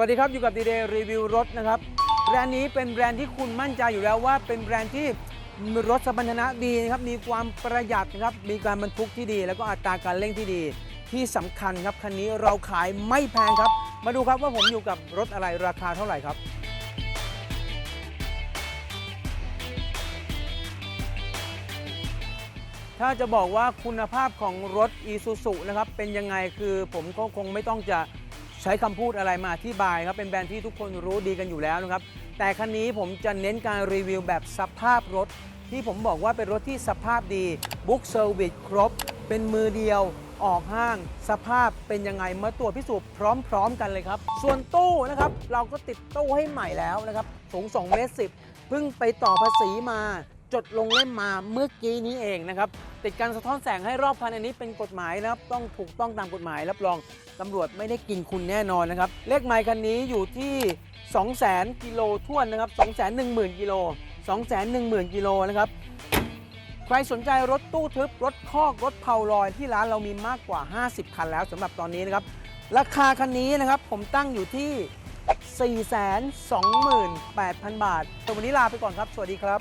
วัสดีครับ อยู่กับดีเดย์รีวิวรถนะครับ แบรนด์นี้เป็นแบรนด์ที่คุณมั่นใจอยู่แล้วว่าเป็นแบรนด์ที่มีรถสมรรถนะดีนะครับ มีความประหยัดนะครับ มีการบรรทุกที่ดี แล้วก็อัตราการเร่งที่ดี ที่สำคัญครับ คันนี้เราขายไม่แพงครับ มาดูครับว่าผมอยู่กับรถอะไรราคาเท่าไหร่ครับถ้าจะบอกว่าคุณภาพของรถ i s u z u นะครับ เป็นยังไงคือผมก็คงไม่ต้องจะ ช้คำพูดอะไรมาอธิบายครับเป็นแบรนด์ที่ทุกคนรู้ดีกันอยู่แล้วนะครับ แต่คันนี้ผมจะเน้นการรีวิวแบบสภาพรถ ที่ผมบอกว่าเป็นรถที่สภาพดีบุ๊กเซอร์วิสครบ เป็นมือเดียวออกห้าง สภาพเป็นยังไงมาตรวจพิสูจน์พร้อมๆกันเลยครับ ส่วนตู้นะครับ เราก็ติดตู้ให้ใหม่แล้วนะครับ สูง2เมตร10เพิ่งไปต่อภาษีมา จดลงเล่มมาเมื่อกี้นี้เองนะครับ ติดการสะท้อนแสงให้รอบคันอันนี้เป็นกฎหมายนะครับ ต้องถูกต้องตามกฎหมายรับรองตำรวจไม่ได้กินคุณแน่นอนนะครับ เลขไมล์คันนี้อยู่ที่ 200,000กิโลท่วนนะครับ210,000กิโล210,000กิโลนะครับใครสนใจรถตู้ทึบ รถคอก รถเผาลอยที่ร้านเรามีมากกว่า 50 คันแล้วสำหรับตอนนี้นะครับ ราคาคันนี้นะครับ ผมตั้งอยู่ที่ 428,000 บาทแต่วันนี้ลาไปก่อนครับ สวัสดีครับ